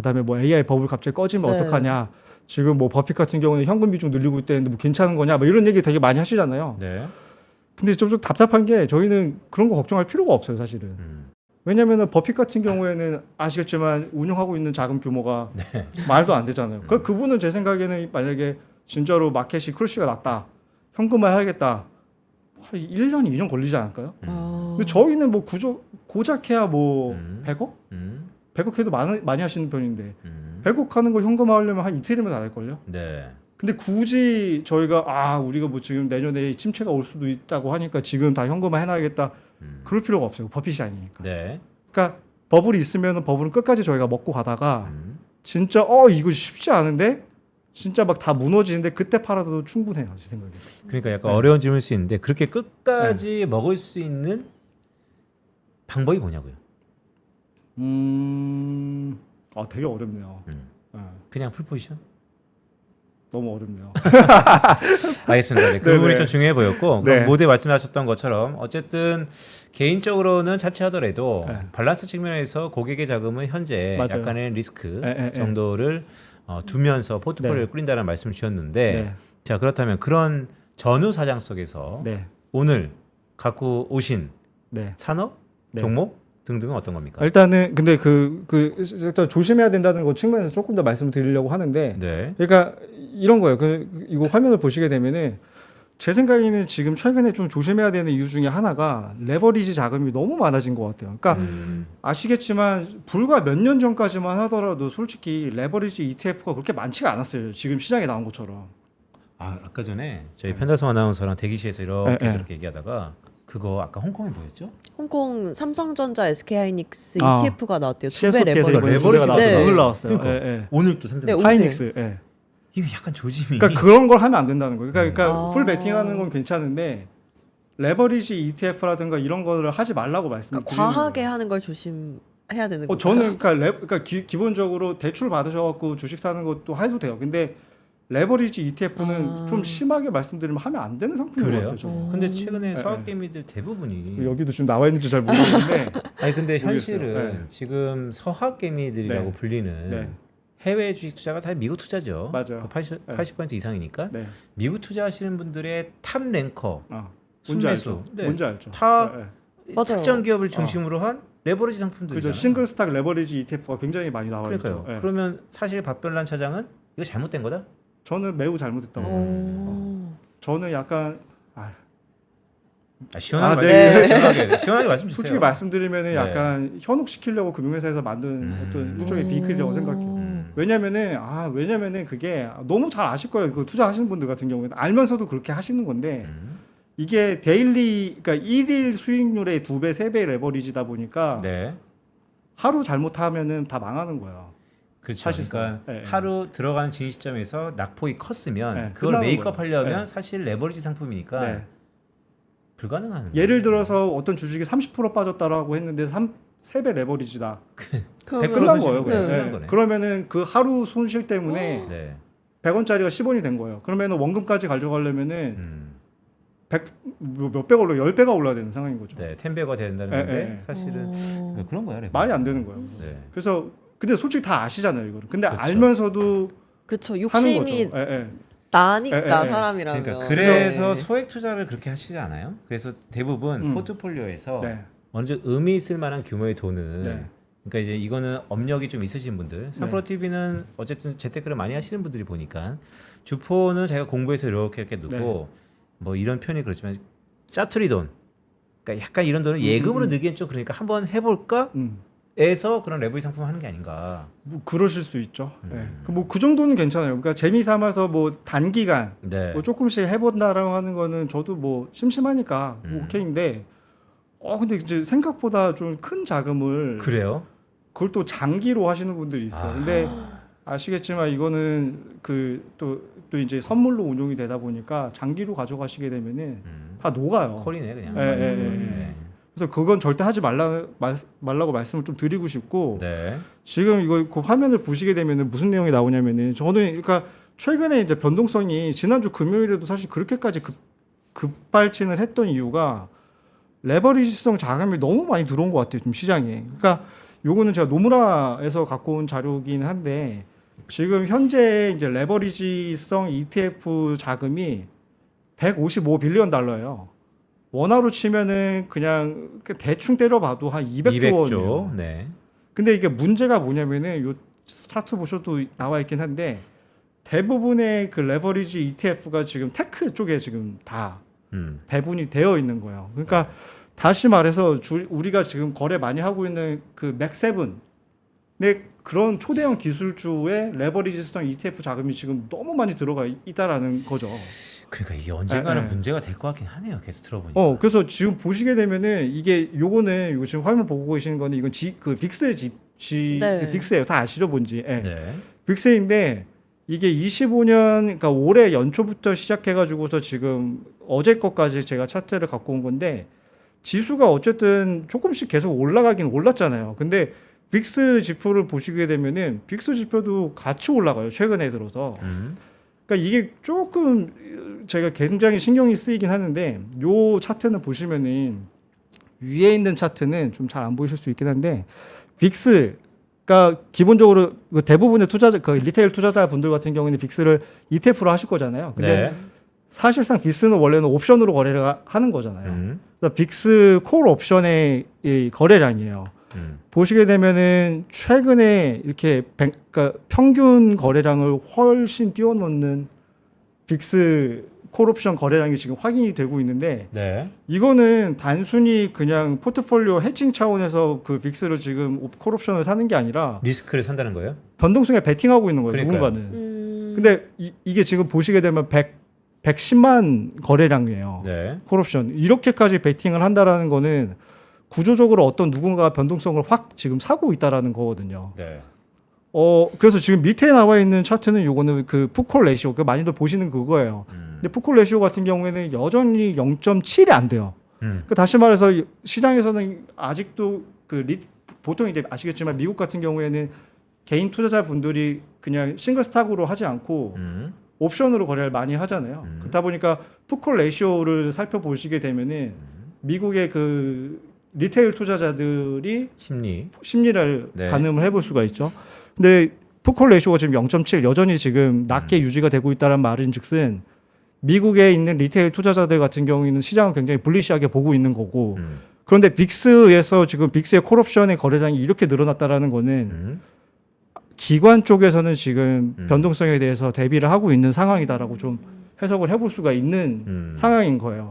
그다음에 뭐 AI 버블 갑자기 꺼지면 네. 어떡하냐. 지금 뭐 버핏 같은 경우는 현금 비중 늘리고 있다는데 뭐 괜찮은 거냐. 뭐 이런 얘기 되게 많이 하시잖아요. 네. 근데 좀, 좀 답답한 게 저희는 그런 거 걱정할 필요가 없어요, 사실은. 음. 왜냐면은 버핏 같은 경우에는 아시겠지만 운영하고 있는 자금 규모가 네. 말도 안 되잖아요. 음. 그 그분은 제 생각에는 만약에 진짜로 마켓이 크러쉬가 났다. 현금화 해야겠다. 한 1년, 2년 걸리지 않을까요? 아. 근데 저희는 뭐 구조 고작 해야 뭐 음. 100억? 음. 100억 해도 많이, 많이 하시는 편인데 음. 100억 하는 거 현금화 하려면 한 이틀이면 다 될걸요? 네. 근데 굳이 저희가 아 우리가 뭐 지금 내년에 침체가 올 수도 있다고 하니까 지금 다 현금화 해놔야겠다 음. 그럴 필요가 없어요 버핏이 아니니까 네. 그러니까 버블이 있으면은 버블은 끝까지 저희가 먹고 가다가 음. 진짜 어 이거 쉽지 않은데 진짜 막 다 무너지는데 그때 팔아도 충분해요 제 생각에 그러니까 약간 네. 어려운 질문일 수 있는데 그렇게 끝까지 먹을 수 있는 방법이 뭐냐고요? 음 아 되게 어렵네요 음. 예, 그냥 풀 포지션? 너무 어렵네요 알겠습니다. 네, 그 네네. 부분이 좀 중요해 보였고 네. 모두에 말씀하셨던 것처럼 어쨌든 개인적으로는 자체하더라도 네. 밸런스 측면에서 고객의 자금은 현재 맞아요. 약간의 리스크 예, 예, 예. 정도를 어, 두면서 포트폴리오를 네. 꾸린다는 말씀을 주셨는데 네, 자 그렇다면 그런 전후 사장 속에서 네, 오늘 갖고 오신 네. 산업 네. 종목 등등은 어떤 겁니까? 일단은 근데 그, 그 일단 조심해야 된다는 것 측면에서 조금 더 말씀드리려고 하는데 네. 그러니까 이런 거예요. 그 이거 화면을 보시게 되면은 제 생각에는 지금 최근에 좀 조심해야 되는 이유 중에 하나가 레버리지 자금이 너무 많아진 것 같아요. 그러니까 음, 아시겠지만 불과 몇 년 전까지만 하더라도 솔직히 레버리지 ETF가 그렇게 많지가 않았어요. 지금 시장에 나온 것처럼. 아 아까 전에 저희 편다솜 아나운서랑 대기실에서 이렇게 네, 네. 저렇게 얘기하다가 그거 아까 홍콩이 뭐였죠? 홍콩 삼성전자 SK하이닉스 아. ETF가 나왔대요. 두배 레버리지. 이번에 두 레버리지 배가 나왔어요. 네. 오늘 나왔어요. 그러니까. 예, 예. 오늘 또 삼성 네, 오늘. 하이닉스. 예. 이거 약간 조짐이 그러니까 그런 걸 하면 안 된다는 거예요. 그러니까, 그러니까 아. 풀 베팅하는 건 괜찮은데 레버리지 ETF라든가 이런 거를 하지 말라고 말씀을 그러니까 드리는 과하게 거예요. 하는 걸 조심해야 되는 어, 거예요. 저는 그러니까, 레, 그러니까 기, 기본적으로 대출 받으셔갖고 주식 사는 것도 해도 돼요. 근데 레버리지 ETF는 아. 좀 심하게 말씀드리면 하면 안 되는 상품인 것 그래요? 같아요. 저는. 어. 근데 최근에 네, 서학 네. 개미들 대부분이 여기도 지금 나와 있는지 잘 모르겠는데 아니 근데 모르겠어요. 현실은 네. 지금 서학 개미들이라고 네. 불리는 네. 해외 주식 투자가 다 미국 투자죠. 맞아요. 80, 네. 80% 이상이니까 네. 미국 투자하시는 분들의 탑 랭커 어, 뭔지 알죠. 순매수. 네. 뭔지 알죠. 다 네, 네. 맞아요. 특정 기업을 중심으로 한 레버리지 상품들이잖아요. 그죠. 싱글 스탁 레버리지 ETF가 굉장히 많이 나와 그러니까요. 있죠. 네. 그러면 사실 박별란 차장은 이거 잘못된 거다? 저는 매우 잘못했다고. 봐요. 어. 저는 약간 아, 아, 시원하게 아, 말씀 네. 시원하게 시원하게 말씀 주세요. 솔직히 말씀드리면은 네. 약간 현혹시키려고 금융회사에서 만든 음. 어떤 일종의 비클이라고 생각해요. 음. 왜냐면은 아 왜냐면은 그게 너무 잘 아실 거예요. 그 투자하시는 분들 같은 경우에는 알면서도 그렇게 하시는 건데 음. 이게 데일리 그러니까 일일 수익률의 두 배, 세 배 레버리지다 보니까 네. 하루 잘못하면은 다 망하는 거예요. 그렇죠. 사실상. 그러니까 네, 네. 하루 들어가는 진입 시점에서 낙폭이 컸으면 네, 그걸 끝나는 메이크업 거예요. 하려면 네. 사실 레버리지 상품이니까 네. 불가능한. 예를 들어서 어떤 주식이 30% 빠졌다라고 했는데 3, 3배 레버리지다. 그러면 끝난 그러면 거예요. 그냥. 끝난 네. 거네. 그러면은 그 하루 손실 때문에 네. 100원짜리가 10원이 된 거예요. 그러면은 원금까지 가져가려면은 음. 100, 뭐 몇배가 올라 10배가 올라야 되는 상황인 거죠. 네. 텐베가 된다는 네, 건데 네, 네. 사실은 어. 그- 그런 거야. 레버리지. 말이 안 되는 거예요. 네. 그래서 근데 솔직히 다 아시잖아요, 이거를. 근데 그렇죠. 알면서도 그쵸 하는 욕심이 거죠. 예, 예. 나니까 에, 에, 에. 사람이라면. 그러니까 그래서 네. 소액 투자를 그렇게 하시지 않아요? 그래서 대부분 음. 포트폴리오에서 네. 먼저 의미 있을 만한 규모의 돈은 네. 그러니까 이제 이거는 업력이 좀 있으신 분들 삼프로 TV는 어쨌든 재테크를 많이 하시는 분들이 보니까 주포는 자기가 공부해서 이렇게 이렇게 넣고 네. 뭐 이런 표현이 그렇지만 짜투리 돈 그러니까 약간 이런 돈을 음, 예금으로 음, 음. 넣기엔 좀 그러니까 한번 해볼까 음. 해서 그런 레버리 상품 하는 게 아닌가 뭐 그러실 수 있죠. 음. 예. 뭐그 정도는 괜찮아요. 그러니까 재미 삼아서 뭐 단기간 네 뭐 조금씩 해본다라고 하는 거는 저도 뭐 심심하니까 뭐 음. 오케이인데 어 근데 이제 생각보다 좀 큰 자금을 그래요 그걸 또 장기로 하시는 분들이 있어요. 아. 근데 아시겠지만 이거는 그또또 이제 선물로 운용이 되다 보니까 장기로 가져가시게 되면은 음. 다 녹아요. 콜이네 그냥 예, 예, 예, 예. 네. 그래서 그건 절대 하지 말라 말, 말라고 말씀을 좀 드리고 싶고 네. 지금 이거 그 화면을 보시게 되면은 무슨 내용이 나오냐면은 저는 그러니까 최근에 이제 변동성이 지난주 금요일에도 사실 그렇게까지 급 급발진을 했던 이유가 레버리지성 자금이 너무 많이 들어온 것 같아요 지금 시장에. 그러니까 요거는 제가 노무라에서 갖고 온 자료긴 한데 지금 현재 이제 레버리지성 ETF 자금이 155 빌리언 달러예요. 원화로 치면은 그냥 그 대충 때려봐도 한 200조, 원이에요. 200조. 네. 근데 이게 문제가 뭐냐면은 요 차트 보셔도 나와 있긴 한데 대부분의 그 레버리지 ETF가 지금 테크 쪽에 지금 다 음. 배분이 되어 있는 거예요. 그러니까 다시 말해서 주, 우리가 지금 거래 많이 하고 있는 그 맥세븐의 그런 초대형 기술주의 레버리지성 ETF 자금이 지금 너무 많이 들어가 있- 있다라는 거죠. 그러니까 이게 언젠가는 네, 네. 문제가 될 것 같긴 하네요. 계속 들어보니까. 어, 그래서 지금 보시게 되면은 이게 요거는 이거 지금 화면 보고 계시는 거는 이건 지, 그 빅스의 지, 지 네. 빅스예요. 다 아시죠, 뭔지. 예. 네. 빅스인데 이게 25년 그러니까 올해 연초부터 시작해 가지고서 지금 어제 것까지 제가 차트를 갖고 온 건데 지수가 어쨌든 조금씩 계속 올라가긴 올랐잖아요. 근데 빅스 지표를 보시게 되면은 빅스 지표도 같이 올라가요. 최근에 들어서. 음. 그러니까 이게 조금 제가 굉장히 신경이 쓰이긴 하는데 요 차트는 보시면은 위에 있는 차트는 좀 잘 안 보이실 수 있긴 한데 빅스가 기본적으로 그 대부분의 투자자 그 리테일 투자자 분들 같은 경우에는 빅스를 ETF로 하실 거잖아요. 근데 네. 사실상 빅스는 원래는 옵션으로 거래를 하- 하는 거잖아요. 음. 그래서 빅스 콜 옵션의 이 거래량이에요. 음. 보시게 되면은 최근에 이렇게 백- 그러니까 평균 거래량을 훨씬 뛰어넘는 빅스 콜옵션 거래량이 지금 확인이 되고 있는데 네. 이거는 단순히 그냥 포트폴리오 해칭 차원에서 그 빅스를 지금 옵- 콜옵션을 사는 게 아니라 리스크를 산다는 거예요? 변동성에 베팅하고 있는 거예요 그러니까요. 누군가는 음. 근데 이, 이게 지금 보시게 되면 100, 110만 거래량이에요 네. 콜옵션 이렇게까지 베팅을 한다라는 거는 구조적으로 어떤 누군가가 변동성을 확 지금 사고 있다라는 거거든요. 네. 어 그래서 지금 밑에 나와 있는 차트는 요거는 그 푸콜 레시오 그 많이들 보시는 그거예요. 음. 근데 푸콜 레시오 같은 경우에는 여전히 0.7이 안 돼요. 음. 그 다시 말해서 이- 시장에서는 아직도 그 리, 보통 이제 아시겠지만 미국 같은 경우에는 개인 투자자 분들이 그냥 싱글 스탁으로 하지 않고 음. 옵션으로 거래를 많이 하잖아요. 음. 그렇다 보니까 푸콜 레시오를 살펴보시게 되면은 미국의 그 리테일 투자자들이 심리. 심리를 네. 가늠을 해볼 수가 있죠. 근데 푸콜 레이쇼가 지금 0.7 여전히 지금 낮게 음. 유지가 되고 있다는 말인즉슨 미국에 있는 리테일 투자자들 같은 경우에는 시장을 굉장히 불리시하게 보고 있는 거고 음. 그런데 빅스에서 지금 빅스의 콜옵션의 거래량이 이렇게 늘어났다라는 거는 음. 기관 쪽에서는 지금 음. 변동성에 대해서 대비를 하고 있는 상황이다라고 좀 해석을 해볼 수가 있는 음. 상황인 거예요.